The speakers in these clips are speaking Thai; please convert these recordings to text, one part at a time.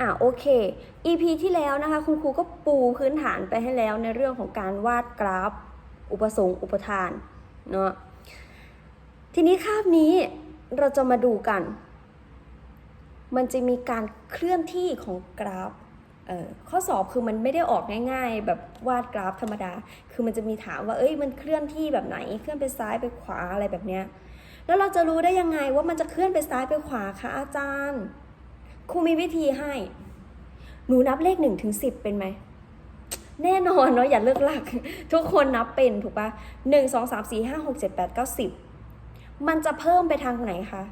อะโอเค EP ที่แล้วนะคะคุณครูก็ปูพื้นฐานไปให้แล้วในเรื่องของการวาดกราฟ อุปสงค์อุปทานเนาะทีนี้คาบนี้เราจะมาดูกัน มันจะมีการเคลื่อนที่ของกราฟเออข้อสอบคือมันไม่ได้ออกง่ายๆ แบบวาดกราฟธรรมดา คือมันจะมีถามว่า เอ้ย มันเคลื่อนที่แบบไหน เคลื่อนไปซ้ายไปขวาอะไรแบบเนี้ย แล้วเราจะรู้ได้ยังไงว่ามันจะเคลื่อนไปซ้ายไปขวาคะอาจารย์ ครูมีวิธีให้ หนูนับเลขหนึ่งถึงสิบเป็นไหม แน่นอนเนาะอย่าเลิกหลัก ทุกคนนับเป็นถูกปะหนึ่งสองสามสี่ห้าหกเจ็ดแปดเก้าสิบมันจะเพิ่มไปทางไหนคะ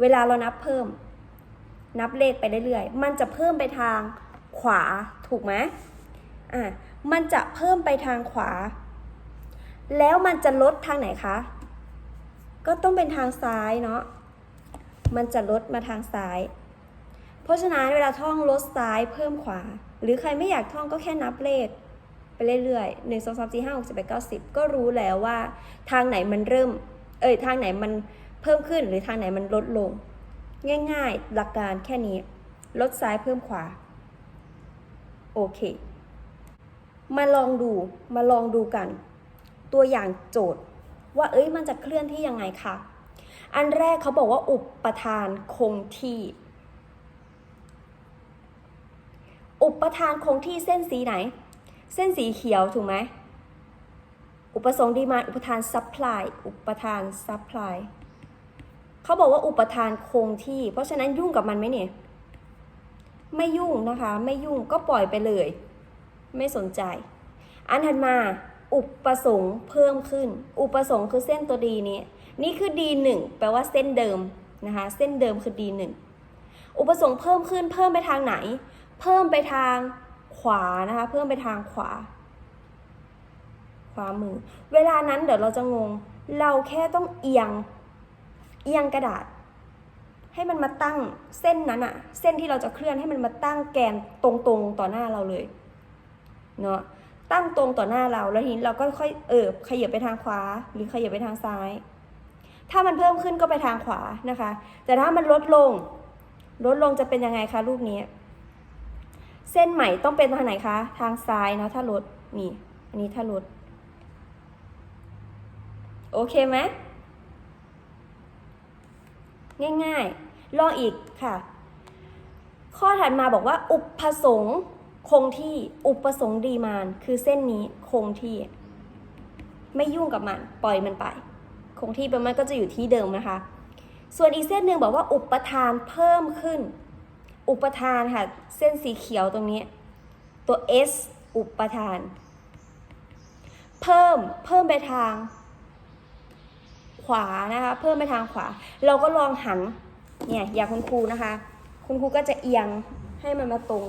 เวลาเรานับเพิ่ม นับเลขไปเรื่อยๆ มันจะเพิ่มไปทางขวาถูกไหมอะมันจะเพิ่มไปทางขวา แล้วมันจะลดทางไหนคะ ก็ต้องเป็นทางซ้ายเนาะ มันจะลดมาทางซ้าย ราะฉะนั้นเวลาท่องลดซ้ายเพิ่มขวา หรือใครไม่อยากท่องก็แค่นับเลข ไปเรื่อยๆหนึ่งสองสามสี่ห้าหกเจ็ดแปดเก้าสิบก็รู้แล้วว่า ทางไหนมันเริ่ม เอ้ยทางไหนมันเพิ่มขึ้นหรือทางไหนมันลดลง ง่ายๆ หลักการแค่นี้ ลดซ้ายเพิ่มขวา โอเค มาลองดูมาลองดูกัน ตัวอย่างโจทย์ ว่าเอ้ยมันจะเคลื่อนที่ยังไงคะอันแรกเขาบอกว่าอุปทานคงที่ อุปทานคงที่เส้นสีไหน เส้นสีเขียวถูกไหม อุปสงค์ดีมาอุปทานซัพพลายอุปทานซัพพลายเขาบอกว่าอุปทานคงที่ เพราะฉะนั้นยุ่งกับมันไหมเนี่ย ไม่ยุ่งนะคะ ไม่ยุ่งก็ปล่อยไปเลย ไม่สนใจ อันถัดมา อุปสงค์เพิ่มขึ้น อุปสงค์คือเส้นตัวดีนี้ นี่คือ D1 แปลว่าเส้นเดิมนะคะ เส้นเดิมคือ D1 อุปสงค์เพิ่มขึ้นเพิ่มไปทางไหน เพิ่มไปทางขวานะคะ เพิ่มไปทางขวา ขวามือ เวลานั้นเดี๋ยวเราจะงง เราแค่ต้องเอียง เอียงกระดาษ ให้มันมาตั้งเส้นนั้นอะเส้นที่เราจะเคลื่อนให้มันมาตั้งแกนตรงๆต่อหน้าเราเลย เนาะตั้งตรงต่อหน้าเราแล้วทีนี้เราก็ค่อยเออขยับไปทางขวา หรือขยับไปทางซ้าย ถ้ามันเพิ่มขึ้นก็ไปทางขวานะคะ แต่ถ้ามันลดลง ลดลงจะเป็นยังไงคะรูปนี้ เส้นใหม่ต้องเป็นทางไหนคะ ทางซ้ายเนาะถ้าลดนี่อันนี้ถ้าลดโอเคไหมง่ายๆ ลองอีกค่ะ ข้อถัดมาบอกว่า อุปสงค์คงที่อุปสงค์ดีมานคือเส้นนี้คงที่ ไม่ยุ่งกับมัน ปล่อยมันไป คงที่ไปมันก็จะอยู่ที่เดิมนะคะ ส่วนอีกเส้นหนึ่งบอกว่าอุปทานเพิ่มขึ้น อุปทานค่ะ เส้นสีเขียวตรงนี้ ตัว S อุปทาน เพิ่มเพิ่มไปทาง ขวานะคะ เพิ่มไปทางขวา เราก็ลองหันเนี่ยอย่างคุณครูนะคะ คุณครูก็จะเอียงให้มันมาตรง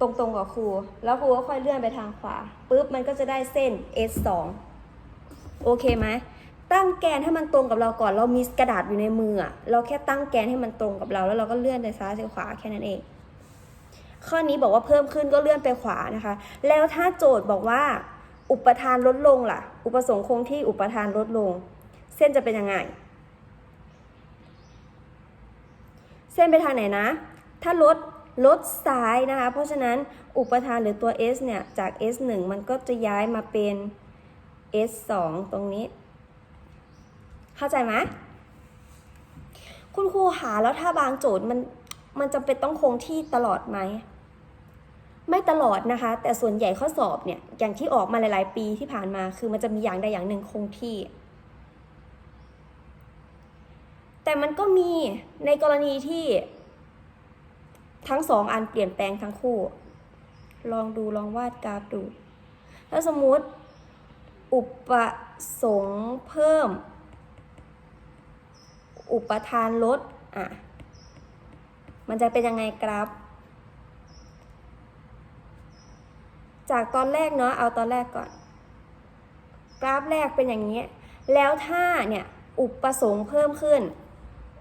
ตรงตรงกับครู แล้วครูก็ค่อยเลื่อนไปทางขวาปุ๊บมันก็จะได้เส้น S2 โอเคไหม ตั้งแกนให้มันตรงกับเราก่อน เรามีกระดาษอยู่ในมือเราแค่ตั้งแกนให้มันตรงกับเรา แล้วเราก็เลื่อนไปซ้ายไปขวาแค่นั้นเอง ข้อนี้บอกว่าเพิ่มขึ้นก็เลื่อนไปขวานะคะ แล้วถ้าโจทย์บอกว่า อุปทานลดลงล่ะ อุปสงค์คงที่อุปทานลดลง เส้นจะเป็นยังไง เส้นไปทางไหนนะ ถ้าลดลดซ้ายนะคะ เพราะฉะนั้นอุปทานหรือตัว s เนี่ยจาก s1 มันก็จะย้ายมาเป็น s2 ตรงนี้ เข้าใจไหมคุณครูหาแล้วถ้าบางโจทย์มันมันจำเป็นต้องคงที่ตลอดไหม ไม่ตลอดนะคะ แต่ส่วนใหญ่ข้อสอบเนี่ย อย่างที่ออกมาหลาย ๆ ปีที่ผ่านมา คือมันจะมีอย่างใดอย่างหนึ่งคงที่ แต่มันก็มีในกรณีที่ ทั้งสองอันเปลี่ยนแปลงทั้งคู่ ลองดูลองวาดกราฟดู ถ้าสมมติ อุปสงค์เพิ่ม อุปทานลดอะมันจะเป็นยังไงกราฟจากตอนแรกเนาะเอาตอนแรกก่อน กราฟแรกเป็นอย่างนี้ แล้วถ้าเนี่ยอุปสงค์เพิ่มขึ้น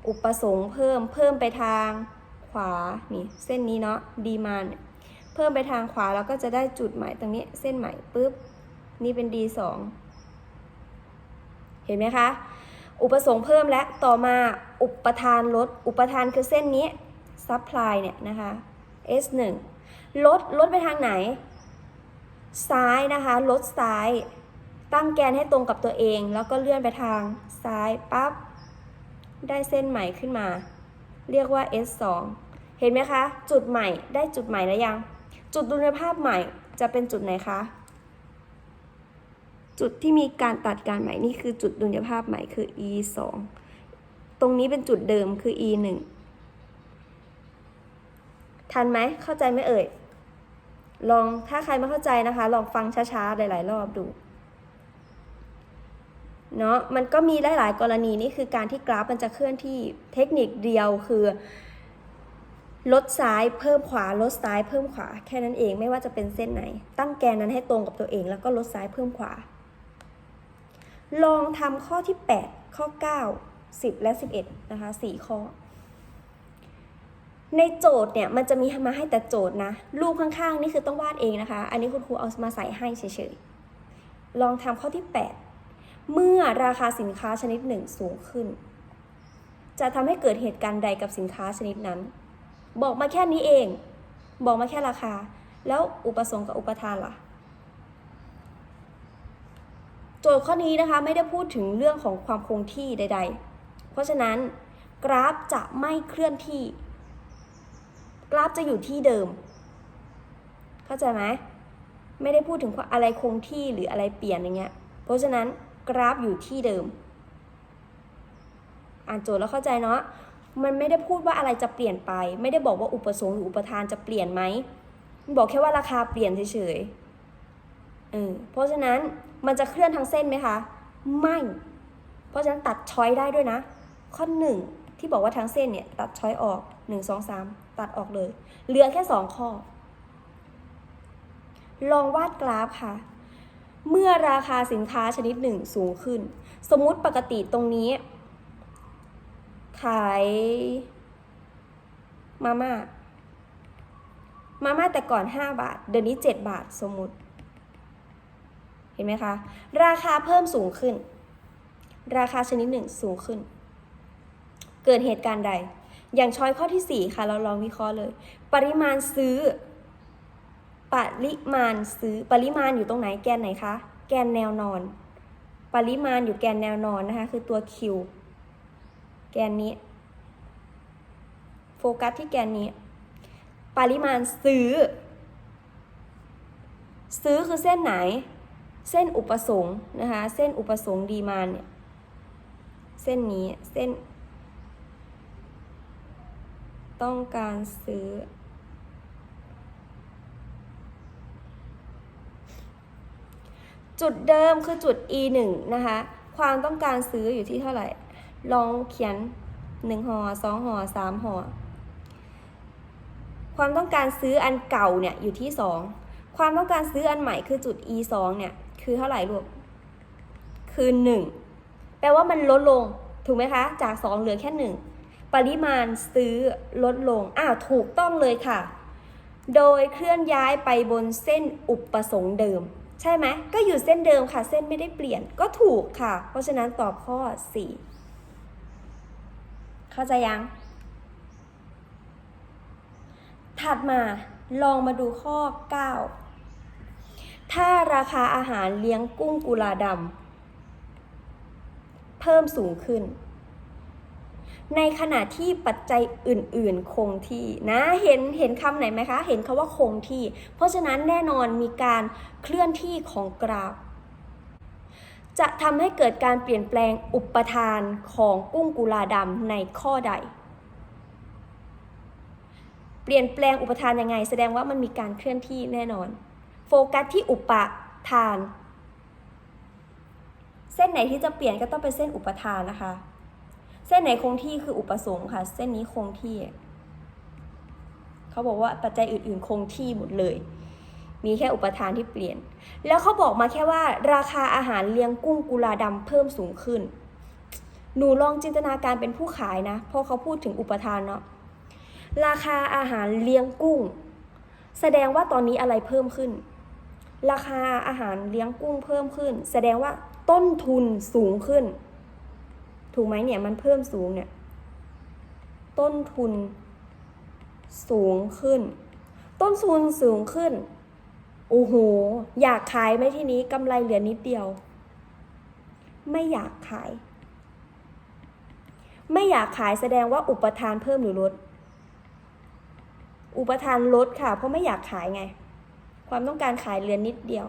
อุปสงค์เพิ่มเพิ่มไปทางขวานี่เส้นนี้เนาะดีมานเพิ่มไปทางขวาแล้วก็จะได้จุดใหม่ตรงนี้เส้นใหม่ปุ๊บนี่เป็น D2 เห็นไหมคะ อุปสงค์เพิ่มและต่อมาอุปทานลด อุปทานคือเส้นนี้ supply เนี่ยนะคะ S1 ลดลดไปทางไหน ซ้ายนะคะ ลดซ้าย ตั้งแกนให้ตรงกับตัวเอง แล้วก็เลื่อนไปทางซ้ายปั๊บได้เส้นใหม่ขึ้นมา เรียกว่า S2 เห็นไหมคะ จุดใหม่ได้จุดใหม่แล้วยัง จุดดุลยภาพใหม่จะเป็นจุดไหนคะ จุดที่มีการตัดการใหม่นี่คือจุดดุลยภาพใหม่คือ e 2ตรงนี้เป็นจุดเดิมคือ e 1ทันไหมเข้าใจไหมเอ่ย ลองถ้าใครไม่เข้าใจนะคะ ลองฟังช้าๆ หลาย ๆ รอบดูเนาะมันก็มีหลาย ๆ กรณีนี่คือการที่กราฟมันจะเคลื่อนที่เทคนิคเดียวคือลดซ้ายเพิ่มขวาลดซ้ายเพิ่มขวา แค่นั้นเองไม่ว่าจะเป็นเส้นไหน ตั้งแกนนั้นให้ตรงกับตัวเอง แล้วก็ลดซ้ายเพิ่มขวา ลองทำข้อที่ 8 ข้อ 9 10 และ 11 นะคะ 4 ข้อ ในโจทย์เนี่ย มันจะมีมาให้แต่โจทย์นะ รูปข้างๆ นี่คือต้องวาดเองนะคะ อันนี้คุณครูเอามาใส่ให้เฉยๆ ลองทำข้อที่ 8 เมื่อราคาสินค้าชนิดหนึ่งสูงขึ้น จะทำให้เกิดเหตุการณ์ใดกับสินค้าชนิดนั้น บอกมาแค่นี้เอง บอกมาแค่ราคา แล้วอุปสงค์กับอุปทานล่ะ โจทย์ข้อนี้นะคะไม่ได้พูดถึงเรื่องของความคงที่ใด ๆ เพราะฉะนั้นกราฟจะไม่เคลื่อนที่ กราฟจะอยู่ที่เดิม เข้าใจไหมไม่ได้พูดถึงอะไรคงที่หรืออะไรเปลี่ยนอย่างเงี้ย เพราะฉะนั้นกราฟอยู่ที่เดิม อ่านโจทย์แล้วเข้าใจเนาะ มันไม่ได้พูดว่าอะไรจะเปลี่ยนไป ไม่ได้บอกว่าอุปสงค์หรืออุปทานจะเปลี่ยนไหมมันบอกแค่ว่าราคาเปลี่ยนเฉยๆ เออเพราะฉะนั้นมันจะเคลื่อนทางเส้นไหมคะ ไม่ เพราะฉะนั้นตัดช้อยได้ด้วยนะ ข้อหนึ่งที่บอกว่าทางเส้นเนี่ยตัดช้อยออกหนึ่งสองสามตัดออกเลย เหลือแค่สองข้อ ลองวาดกราฟค่ะ เมื่อราคาสินค้าชนิดหนึ่งสูงขึ้น สมมุติปกติตรงนี้ ขายมาม่ามาม่าแต่ก่อน 5 บาท เดี๋ยวนี้ 7 บาทสมมติ เห็นไหมคะ ราคาเพิ่มสูงขึ้น ราคาชนิดหนึ่งสูงขึ้น เกิดเหตุการณ์ใด อย่างช้อยข้อที่ 4 ค่ะ เราลองวิเคราะห์เลย ปริมาณซื้อ ปริมาณซื้อ ปริมาณอยู่ตรงไหนแกนไหนคะ แกนแนวนอน ปริมาณอยู่แกนแนวนอนนะคะ คือตัว Q แกนนี้ โฟกัสที่แกนนี้ ปริมาณซื้อ ซื้อคือเส้นไหน เส้นอุปสงค์นะคะเส้นอุปสงค์ดีมานเนี่ยเส้นนี้เส้น ต้องการซื้อ จุดเดิมคือจุด e 1นะคะ ความต้องการซื้ออยู่ที่เท่าไหร่ ลองเขียนหนึ่งห่อสองห่อสามห่อความต้องการซื้ออันเก่าเนี่ยอยู่ที่สองความต้องการซื้ออันใหม่คือจุด e สองเนี่ย คือเท่าไหร่ลูก คือหนึ่งแปลว่ามันลดลง ถูกไหมคะ จากสองเหลือแค่หนึ่งปริมาณซื้อลดลง อ้าว ถูกต้องเลยค่ะ โดยเคลื่อนย้ายไปบนเส้นอุปสงค์เดิม ใช่ไหม ก็อยู่เส้นเดิมค่ะ เส้นไม่ได้เปลี่ยน ก็ถูกค่ะ เพราะฉะนั้นตอบข้อ 4 เข้าใจยัง ถัดมาลองมาดูข้อ 9 ถ้าราคาอาหารเลี้ยงกุ้งกุลาดำเพิ่มสูงขึ้น ในขณะที่ปัจจัยอื่น ๆ คงที่นะเห็นเห็นคำไหนไหมคะ เห็นคาว่าคงที่ เพราะฉะนั้นแน่นอนมีการเคลื่อนที่ของกราฟจะทำให้เกิดการเปลี่ยนแปลงอุปทานของกุ้งกุลาดำในข้อใด เปลี่ยนแปลงอุปทานยังไง แสดงว่ามันมีการเคลื่อนที่แน่นอน โฟกัสที่อุปทาน เส้นไหนที่จะเปลี่ยนก็ต้องเป็นเส้นอุปทานนะคะ เส้นไหนคงที่คืออุปสงค์ค่ะ เส้นนี้คงที่ เขาบอกว่าปัจจัยอื่นๆ คงที่หมดเลย มีแค่อุปทานที่เปลี่ยน แล้วเขาบอกมาแค่ว่า ราคาอาหารเลี้ยงกุ้งกุลาดำเพิ่มสูงขึ้น หนูลองจินตนาการเป็นผู้ขายนะ เพราะเขาพูดถึงอุปทานเนาะ ราคาอาหารเลี้ยงกุ้ง แสดงว่าตอนนี้อะไรเพิ่มขึ้น ราคาอาหารเลี้ยงกุ้งเพิ่มขึ้น แสดงว่าต้นทุนสูงขึ้น ถูกไหมเนี่ยมันเพิ่มสูงเนี่ย ต้นทุนสูงขึ้น ต้นทุนสูงขึ้น โอ้โห อยากขายไหมที่นี้กำไรเหลือนิดเดียว ไม่อยากขาย ไม่อยากขายแสดงว่าอุปทานเพิ่มหรือลด อุปทานลดค่ะ เพราะไม่อยากขายไง ความต้องการขายเหลือนิดเดียว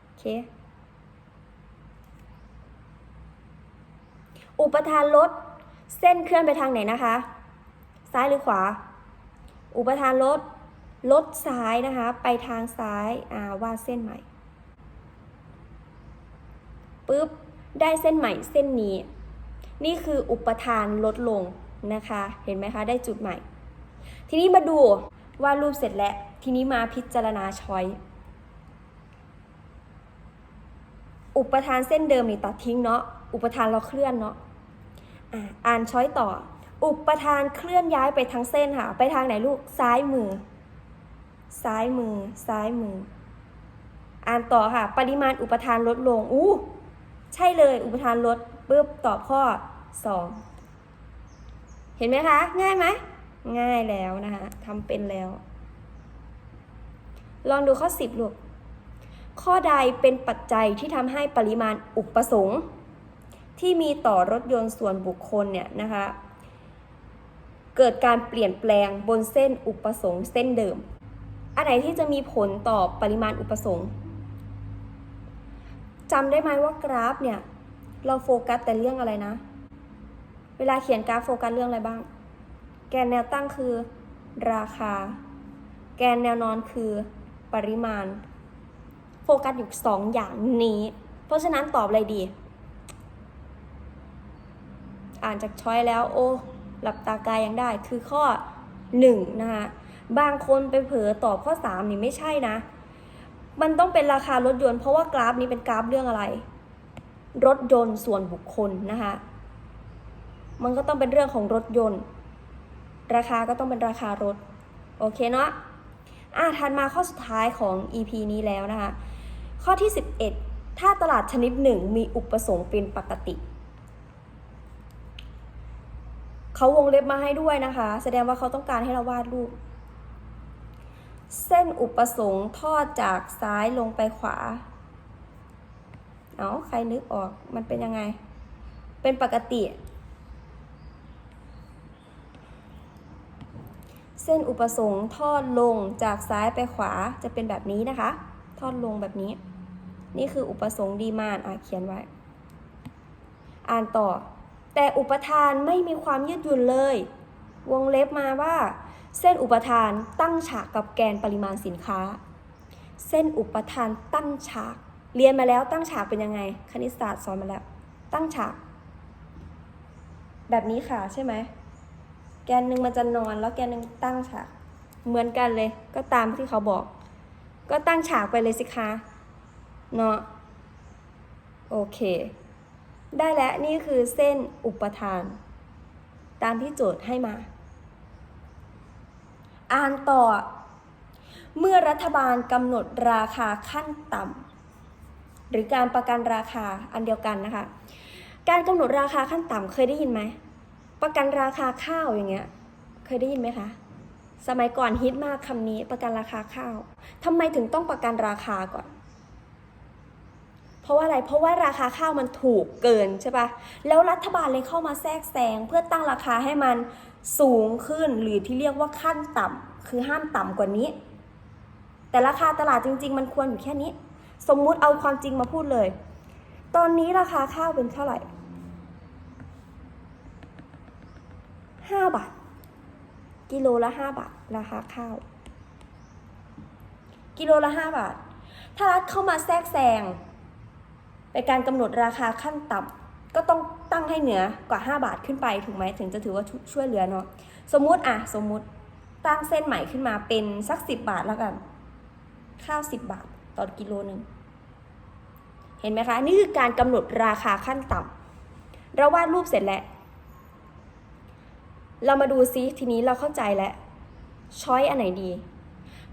โอเค อุปทานลด เส้นเคลื่อนไปทางไหนนะคะ ซ้ายหรือขวา อุปทานลด ลดซ้ายนะคะ ไปทางซ้าย อ่าวาดเส้นใหม่ปุ๊บ ได้เส้นใหม่เส้นนี้ นี่คืออุปทานลดลงนะคะ เห็นไหมคะ ได้จุดใหม่ ทีนี้มาดู วาดรูปเสร็จแล้วทีนี้มาพิจารณาช้อยอุปทานเส้นเดิมนี่ตัดทิ้งเนาะอุปทานเราเคลื่อนเนาะอ่านช้อยต่อ อุปทานเคลื่อนย้ายไปทางเส้นค่ะ ไปทางไหนลูกซ้ายมือ ซ้ายมือ ซ้ายมือ อ่านต่อค่ะ ปริมาณอุปทานลดลงอู้ใช่เลย อุปทานลดปุ๊บตอบข้อ 2 เห็นไหมคะ ง่ายไหม ง่ายแล้วนะคะทำเป็นแล้ว ลองดูข้อ 10ลูกข้อใดเป็นปัจจัยที่ทำให้ปริมาณอุปสงค์ ที่มีต่อรถยนต์ส่วนบุคคลเนี่ยนะคะเกิดการเปลี่ยนแปลงบนเส้นอุปสงค์เส้นเดิม อันไหนที่จะมีผลต่อปริมาณอุปสงค์จำได้ไหมว่ากราฟเนี่ย เราโฟกัสแต่เรื่องอะไรนะ เวลาเขียนกราฟโฟกัสเรื่องอะไรบ้าง แกนแนวตั้งคือ ราคา แกนแนวนอนคือปริมาณ โฟกัสอยู่สองอย่างนี้ เพราะฉะนั้นตอบอะไรดี อ่านจากช้อยแล้วโอ้ หลับตากายยังได้คือข้อ 1 นะคะบางคนไปเผลอตอบข้อ 3 นี่ไม่ใช่นะ มันต้องเป็นราคารถยนต์เพราะว่ากราฟนี้เป็นกราฟเรื่องอะไร รถยนต์ส่วนบุคคลนะคะมันก็ต้องเป็นเรื่องของรถยนต์ ราคาก็ต้องเป็นราคารถ โอเคเนาะอะถัดมาข้อสุดท้ายของ EP นี้แล้วนะคะ ข้อที่ 11 ถ้าตลาดชนิดหนึ่งมีอุปสงค์เป็นปกติ เขาวงเล็บมาให้ด้วยนะคะ แสดงว่าเขาต้องการให้เราวาดรูป เส้นอุปสงค์ทอดจากซ้ายลงไปขวา เอาใครนึกออกมันเป็นยังไง เป็นปกติ เส้นอุปสงค์ทอดลงจากซ้ายไปขวาจะเป็นแบบนี้นะคะ ทอดลงแบบนี้ นี่คืออุปสงค์ดีมานอะเขียนไว้ อ่านต่อ แต่อุปทานไม่มีความยืดหยุ่นเลย วงเล็บมาว่า เส้นอุปทานตั้งฉากกับแกนปริมาณสินค้า เส้นอุปทานตั้งฉาก เรียนมาแล้วตั้งฉากเป็นยังไง คณิตศาสตร์สอนมาแล้ว ตั้งฉาก แบบนี้ค่ะใช่ไหม แกนหนึ่งมันจะนอนแล้วแกนหนึ่งตั้งฉาก เหมือนกันเลย ก็ตามที่เขาบอก ก็ตั้งฉากไปเลยสิคะเนาะโอเค ได้แล้วนี่คือเส้นอุปทาน ตามที่โจทย์ให้มา อ่านต่อ เมื่อรัฐบาลกำหนดราคาขั้นต่ำหรือการประกันราคาอันเดียวกันนะคะ การกำหนดราคาขั้นต่ำเคยได้ยินไหม ประกันราคาข้าวอย่างเงี้ย เคยได้ยินไหมคะ สมัยก่อนฮิตมากคำนี้ประกันราคาข้าว ทำไมถึงต้องประกันราคาก่อน เพราะว่าอะไร เพราะว่าราคาข้าวมันถูกเกินใช่ปะแล้วรัฐบาลเลยเข้ามาแทรกแซงเพื่อตั้งราคาให้มันสูงขึ้นหรือที่เรียกว่าขั้นต่ำคือห้ามต่ำกว่านี้ แต่ราคาตลาดจริง ๆ มันควรอยู่แค่นี้ สมมุติเอาความจริงมาพูดเลย ตอนนี้ราคาข้าวเป็นเท่าไหร่ ห้าบาท กิโลละห้าบาทราคาข้าว กิโลละห้าบาท ถ้ารัฐเข้ามาแทรกแซงในการกำหนดราคาขั้นต่ำก็ต้องตั้งให้เหนือกว่า 5 บาทขึ้นไปถูกไหมถึงจะถือว่าช่วยเหลือเนาะสมมุติอะสมมุติตั้งเส้นใหม่ขึ้นมาเป็นสักสิบบาทแล้วกัน ข้าวสิบบาทต่อกิโลหนึ่งเห็นไหมคะ นี่คือการกำหนดราคาขั้นต่ำเราวาดรูปเสร็จแล้ว เรามาดูซิทีนี้เราเข้าใจแล้วช้อยอันไหนดี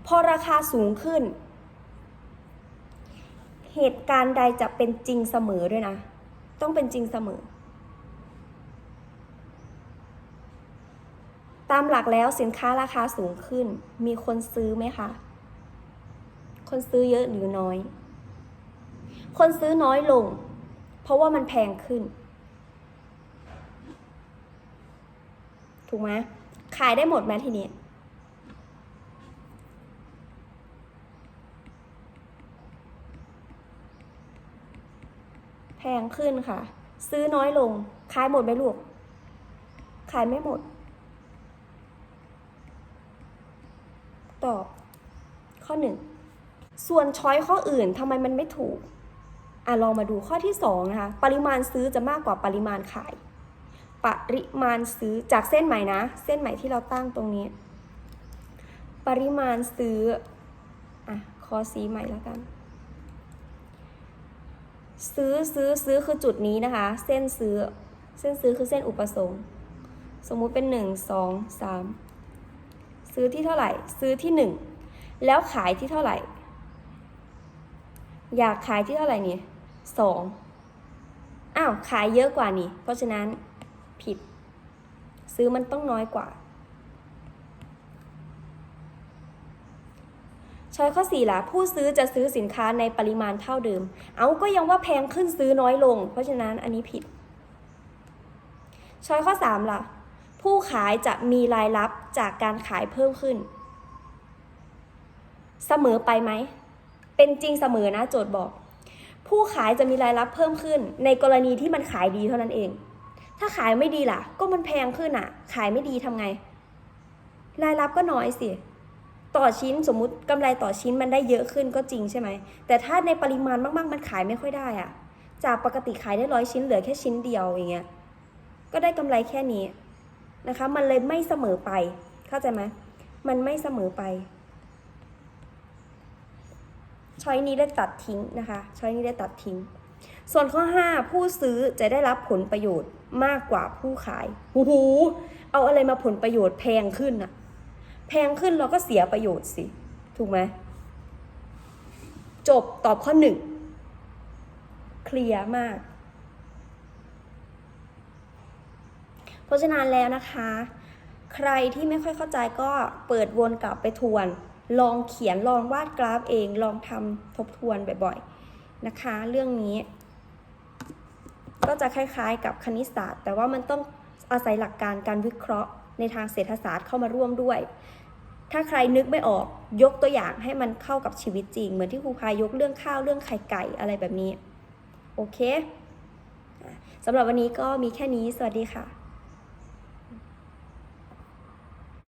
พอราคาสูงขึ้น เหตุการณ์ใดจะเป็นจริงเสมอด้วยนะ ต้องเป็นจริงเสมอ ตามหลักแล้วสินค้าราคาสูงขึ้น มีคนซื้อไหมคะ คนซื้อเยอะหรือน้อย คนซื้อน้อยลง เพราะว่ามันแพงขึ้น ถูกไหมขายได้หมดไหมทีนี้แพงขึ้นค่ะ ซื้อน้อยลง ขายหมดไหมลูก ขายไม่หมด ตอบ ข้อหนึ่ง ส่วนช้อยข้ออื่นทำไมมันไม่ถูก อะลองมาดูข้อที่สองนะคะ ปริมาณซื้อจะมากกว่าปริมาณขาย ปริมาณซื้อจากเส้นใหม่นะ เส้นใหม่ที่เราตั้งตรงนี้ ปริมาณซื้ออะคอสีใหม่แล้วกัน ซื้อซื้อซื้อคือจุดนี้นะคะ เส้นซื้อเส้นซื้อคือเส้นอุปสงค์ สมมุติเป็นหนึ่งสองสามซื้อที่เท่าไหร่ ซื้อที่หนึ่งแล้วขายที่เท่าไหร่ อยากขายที่เท่าไหร่นี่สองอ้าวขายเยอะกว่านี่ เพราะฉะนั้น ผิด ซื้อมันต้องน้อยกว่า ช้อยข้อ4ล่ะ ผู้ซื้อจะซื้อสินค้าในปริมาณเท่าเดิม เอาก็ยังว่าแพงขึ้นซื้อน้อยลง เพราะฉะนั้นอันนี้ผิด ช้อยข้อ3ล่ะ ผู้ขายจะมีรายรับจากการขายเพิ่มขึ้น เสมอไปไหม เป็นจริงเสมอนะโจทย์บอกผู้ขายจะมีรายรับเพิ่มขึ้นในกรณีที่มันขายดีเท่านั้นเอง ถ้าขายไม่ดีล่ะ ก็มันแพงขึ้นอะ ขายไม่ดีทำไง รายรับก็น้อยสิ ต่อชิ้นสมมุติกำไรต่อชิ้นมันได้เยอะขึ้นก็จริงใช่ไหม แต่ถ้าในปริมาณมากๆ มันขายไม่ค่อยได้อะ จากปกติขายได้ร้อยชิ้นเหลือแค่ชิ้นเดียวอย่างเงี้ย ก็ได้กำไรแค่นี้นะคะ มันเลยไม่เสมอไป เข้าใจไหมมันไม่เสมอไปช้อยนี้ได้ตัดทิ้งนะคะ ช้อยนี้ได้ตัดทิ้ง ส่วนข้อ 5 ผู้ซื้อจะได้รับผลประโยชน์มากกว่าผู้ขายหูหูเอาอะไรมาผลประโยชน์แพงขึ้นอะแพงขึ้นเราก็เสียประโยชน์สิ ถูกไหม จบตอบข้อหนึ่งเคลียร์มาก เพราะฉะนั้นแล้วนะคะ ใครที่ไม่ค่อยเข้าใจก็เปิดวนกลับไปทวน ลองเขียนลองวาดกราฟเอง ลองทำทบทวนบ่อยๆ นะคะ เรื่องนี้ ก็จะคล้ายๆ กับคณิตศาสตร์ แต่ว่ามันต้องอาศัยหลักการการวิเคราะห์ในทางเศรษฐศาสตร์เข้ามาร่วมด้วย ถ้าใครนึกไม่ออกยกตัวอย่างให้มันเข้ากับชีวิตจริง เหมือนที่ครูพายยกเรื่องข้าวเรื่องไข่ไก่อะไรแบบนี้ โอเคสำหรับวันนี้ก็มีแค่นี้ สวัสดีค่ะ